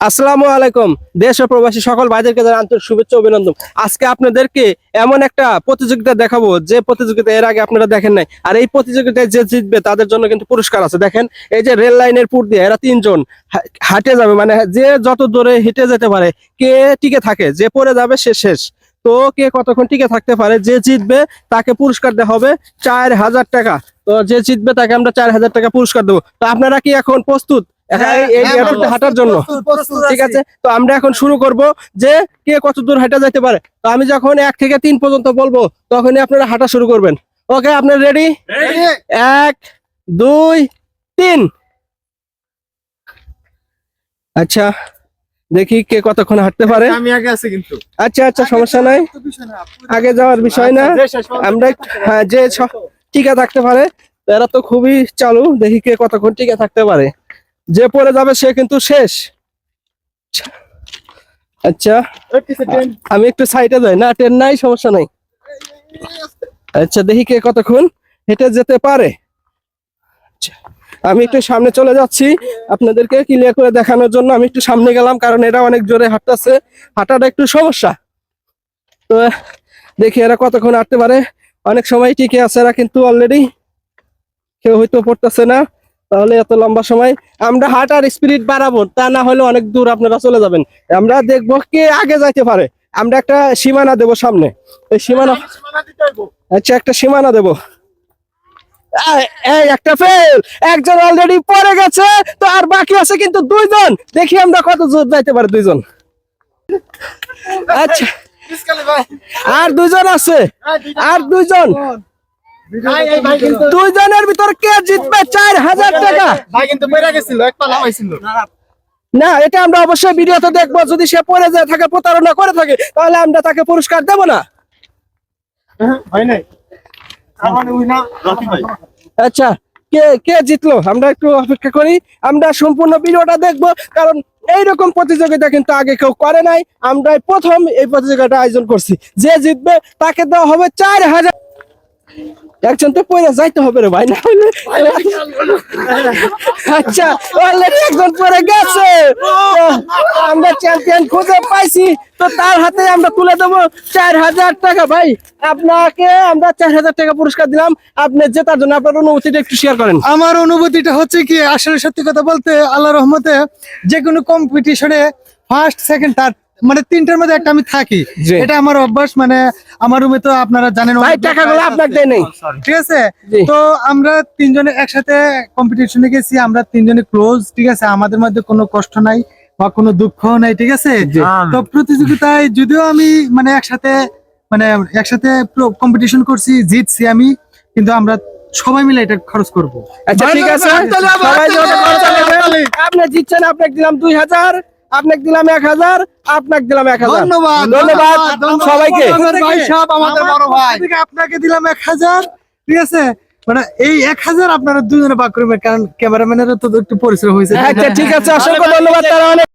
আসসালামু আলাইকুম। দেশ ও প্রবাসী সকল ভাইদেরকে জানাই আন্তরিক শুভেচ্ছা অভিনন্দন। আজকে আপনাদেরকে এমন একটা প্রতিযোগিতা দেখাবো, যে প্রতিযোগিতা এর আগে আপনারা দেখেন নাই। আর এই প্রতিযোগিতায় যে জিতবে, তাদের জন্য কিন্তু পুরস্কার আছে। দেখেন, এই যে রেল লাইনের পুর দিয়ে এরা তিনজন হাঁটে যাবে। মানে যে যত দূরে হেঁটে যেতে পারে, কে টিকে থাকে, যে পড়ে যাবে সে শেষ। তো কে কতক্ষণ টিকে থাকতে পারে, যে জিতবে তাকে পুরস্কার দেওয়া হবে চার হাজার টাকা। তো যে জিতবে তাকে আমরা চার হাজার টাকা পুরস্কার দেবো। তো আপনারা কি এখন প্রস্তুত? হাঁটার জন্য। ঠিক আছে। তো আমরা এখন শুরু করব যে কে কত দূর হাঁটা যেতে পারে। তো আমি যখন এক থেকে তিন পর্যন্ত বলব তখনই আপনারা হাঁটা শুরু করবেন। ওকে আপনার রেডি এক দুই তিন। আচ্ছা দেখি কে কতক্ষণ হাঁটতে পারে। আমি আগে আছি কিন্তু। আচ্ছা আচ্ছা সমস্যা নাই। আগে যাওয়ার বিষয় না। আমরা হ্যাঁ যে টিকে থাকতে পারে। এরা তো খুবই চালু। দেখি কে কতক্ষণ টিকে থাকতে পারে। যে পড়ে যাবে সে কিন্তু শেষ। আচ্ছা আমি একটু সাইডে যাই। না ট্রেন নাই সমস্যা নাই। আচ্ছা দেখি কে কতক্ষণ হেঁটে যেতে পারে। আচ্ছা, আমি একটু সামনে চলে যাচ্ছি আপনাদেরকে ক্লিয়ার করে দেখানোর জন্য। আমি একটু সামনে গেলাম কারণ এরা অনেক জোরে হাঁটতেছে। হাঁটাটা একটু সমস্যা। তো দেখি এরা কতক্ষণ হাঁটতে পারে। অনেক সময় টিকে আছে এরা কিন্তু অলরেডি কেউ হয়তো পড়তেছে না। তাহলে এত লম্বা সময় আমরা হাঁটার স্পিরিট বাড়াবো তা না হলে অনেক দূর আপনারা চলে যাবেন। আমরা দেখব কে আগে যাইতে পারে। আমরা একটা সীমানা দেব সামনে। এই সীমানা আচ্ছা একটা সীমানা দেব। একটা ফেল একজন অলরেডি পড়ে গেছে তো আর বাকি আছে কিন্তু দুইজন। দেখি আমরা কত দূর যাইতে পারি দুইজন। আচ্ছা। আর দুজন আছে। আর দুইজন। দুইজনের ভিতর কে জিতবে? চার হাজার টাকা। না এটা আমরা অবশ্যই ভিডিওতে দেখব। যদি সে পড়ে যায় থাকে প্রতারণা করে থাকে তাহলে আমরা তাকে পুরস্কার দেব না। হয় আচ্ছা কে কে জিতলো? আমরা একটু অপেক্ষা করি। আমরা সম্পূর্ণ ভিডিওটা দেখব কারণ এইরকম প্রতিযোগিতা কিন্তু আগে কেউ করে নাই। আমরা প্রথম এই প্রতিযোগিতাটা আয়োজন করছি। যে জিতবে তাকে দেওয়া হবে চার হাজার একজন তো পয়সা যাইতে হবে রে ভাই না হলে আচ্ছা অলরেডি একজন পরে গেছে। আমরা চ্যাম্পিয়ন খুঁজে পাইছি তো তার হাতে আমরা তুলে দেবো চার হাজার টাকা। ভাই আপনাকে আমরা চার হাজার টাকা পুরস্কার দিলাম। আপনি জেতার জন্য আপনার অনুভূতিটা একটু শেয়ার করেন। আমার অনুভূতিটা হচ্ছে কি আসলে সত্যি কথা বলতে আল্লাহ রহমতে যে কোনো কম্পিটিশনে ফার্স্ট সেকেন্ড থার্ড মানে তিনটার মধ্যে একটা আমি থাকি। এটা আমার অভ্যাস মানে আমার রুমে তো আপনারা জানেন টাকাগুলো লোক দেয় নেই। ঠিক আছে? তো আমরা তিনজনে একসাথে কম্পিটিশনে গেছি আমরা তিনজনে ক্লোজ ঠিক আছে? আমাদের মধ্যে কোনো কষ্ট নাই বা কোনো দুঃখ নাই ঠিক আছে? তো প্রতিযোগিতায় যদিও আমি মানে একসাথে মানে একসাথে কম্পিটিশন করছি জিতছি আমি কিন্তু আমরা সবাই মিলে এটা খরচ করব। আচ্ছা ঠিক আছে। আপনি জিতছেন আপনাকে দিলাম দুই হাজার। আপনাকে দিলাম এক হাজার আপনাকে দিলাম এক হাজার। ধন্যবাদ ধন্যবাদ সবাইকে। আপনাকে দিলাম এক হাজার ঠিক আছে? মানে এই এক হাজার আপনারা দুজনে ভাগ করবেন কারণ ক্যামেরাম্যানের তো একটু পরিশ্রম হয়েছে। আচ্ছা ঠিক আছে অসংখ্য ধন্যবাদ তারা অনেক